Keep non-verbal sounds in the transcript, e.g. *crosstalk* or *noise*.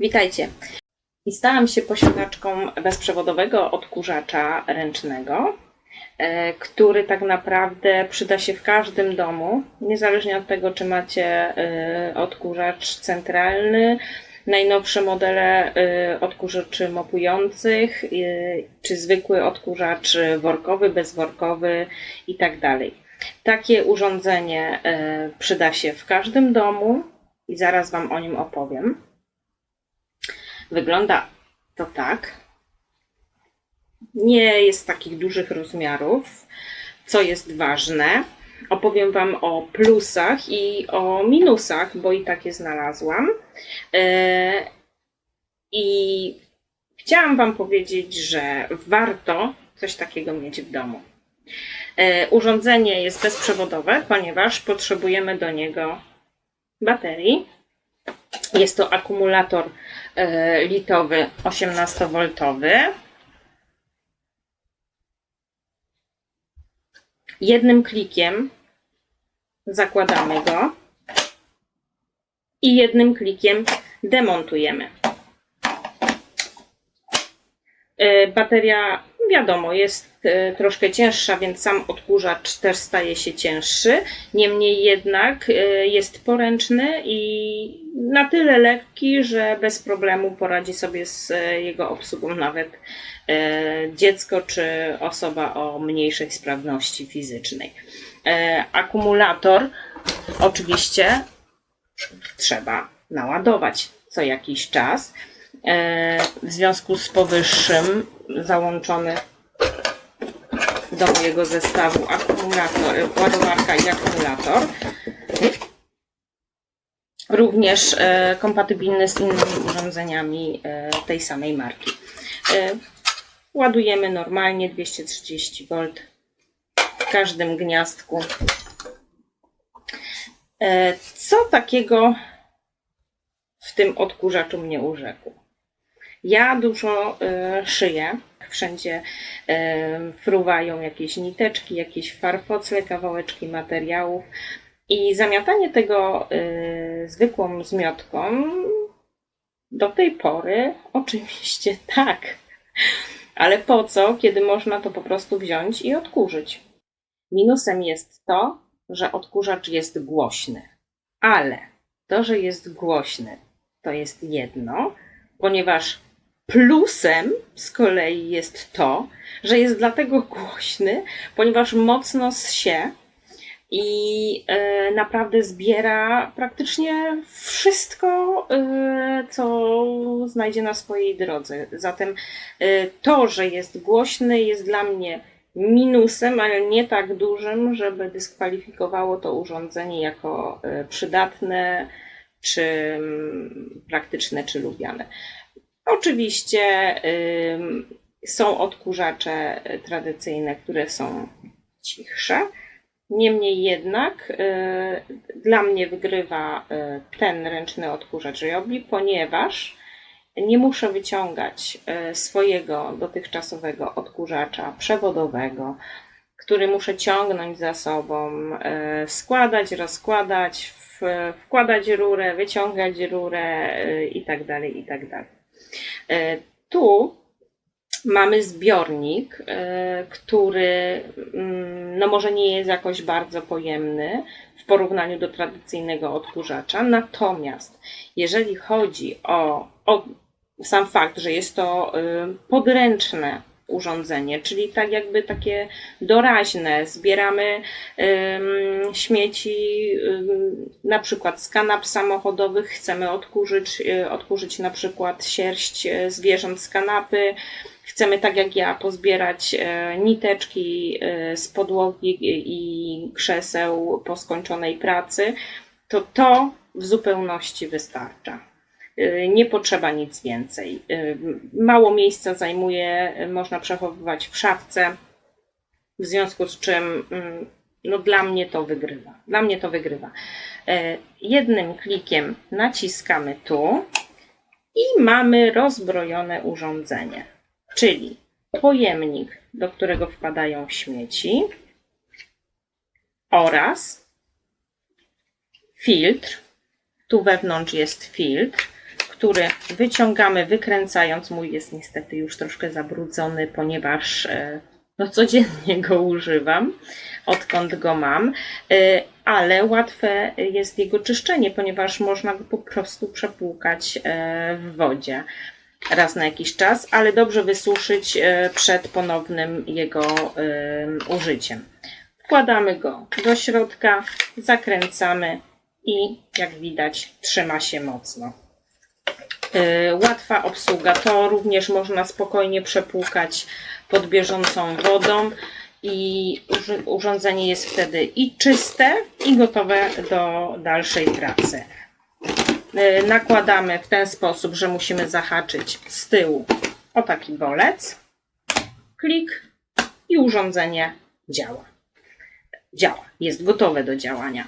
Witajcie. I stałam się posiadaczką bezprzewodowego odkurzacza ręcznego, e, który tak naprawdę przyda się w każdym domu, niezależnie od tego, czy macie e, odkurzacz centralny, najnowsze modele e, odkurzaczy mopujących, czy zwykły odkurzacz workowy, bezworkowy i tak. Takie urządzenie przyda się w każdym domu i zaraz Wam o nim opowiem. Wygląda to tak. Nie jest takich dużych rozmiarów, co jest ważne. Opowiem Wam o plusach i o minusach, bo i takie znalazłam. E, I chciałam Wam powiedzieć, że warto coś takiego mieć w domu. E, Urządzenie jest bezprzewodowe, ponieważ potrzebujemy do niego baterii. Jest to akumulator e, litowy 18V. Jednym klikiem zakładamy go i jednym klikiem demontujemy. E, Bateria, wiadomo, jest e, troszkę cięższa, więc sam odkurzacz też staje się cięższy. Niemniej jednak jest poręczny i na tyle lekki, że bez problemu poradzi sobie z e, jego obsługą nawet e, dziecko czy osoba o mniejszej sprawności fizycznej. E, Akumulator oczywiście trzeba naładować co jakiś czas. W związku z powyższym załączony do mojego zestawu akumulator, ładowarka i akumulator. Również e, kompatybilny z innymi urządzeniami e, tej samej marki. E, Ładujemy normalnie 230 V w każdym gniazdku. Co takiego w tym odkurzaczu mnie urzekł? Ja dużo szyję. Wszędzie fruwają jakieś niteczki, jakieś farfocle, kawałeczki materiałów. I zamiatanie tego zwykłą zmiotką do tej pory *laughs* oczywiście tak. Ale po co, kiedy można to po prostu wziąć i odkurzyć? Minusem jest to, że odkurzacz jest głośny. Ale to, że jest głośny, to jest jedno, ponieważ plusem z kolei jest to, że jest dlatego głośny, ponieważ mocno ssie i e, naprawdę zbiera praktycznie wszystko, e, co znajdzie na swojej drodze. Zatem e, to, że jest głośny, jest dla mnie minusem, ale nie tak dużym, żeby dyskwalifikowało to urządzenie jako przydatne, czy praktyczne, czy lubiane. Oczywiście są odkurzacze tradycyjne, które są cichsze. Niemniej jednak y, dla mnie wygrywa y, ten ręczny odkurzacz Ryobi, ponieważ nie muszę wyciągać y, swojego dotychczasowego odkurzacza przewodowego, który muszę ciągnąć za sobą, składać, rozkładać, wkładać rurę, wyciągać rurę y, i tak tak Tu mamy zbiornik, e, który mm, no może nie jest jakoś bardzo pojemny w porównaniu do tradycyjnego odkurzacza. Natomiast jeżeli chodzi o, o sam fakt, że jest to y, podręczne urządzenie, czyli tak jakby takie doraźne, zbieramy ym, śmieci ym, na przykład z kanap samochodowych, chcemy odkurzyć, y, odkurzyć na przykład sierść y, zwierząt z kanapy, chcemy tak jak ja pozbierać e, niteczki e, z podłogi i krzeseł po skończonej pracy, to to w zupełności wystarcza. E, Nie potrzeba nic więcej. E, Mało miejsca zajmuje, e, można przechowywać w szafce, w związku z czym mm, no dla mnie to wygrywa. Dla mnie to wygrywa. Jednym klikiem naciskamy tu i mamy rozbrojone urządzenie czyli pojemnik, do którego wpadają śmieci oraz filtr. Tu wewnątrz jest filtr, który wyciągamy, wykręcając. Mój jest niestety już troszkę zabrudzony, ponieważ e, no, codziennie go używam, odkąd go mam, E, ale łatwe jest jego czyszczenie, ponieważ można go po prostu przepłukać e, w wodzie raz na jakiś czas, ale dobrze wysuszyć przed ponownym jego użyciem. Wkładamy go do środka, zakręcamy i jak widać trzyma się mocno. E, Łatwa obsługa, to również można spokojnie przepłukać pod bieżącą wodą i urządzenie jest wtedy i czyste i gotowe do dalszej pracy. E, Nakładamy w ten sposób, że musimy zahaczyć z tyłu o taki bolec. Klik i urządzenie działa. Działa, jest gotowe do działania.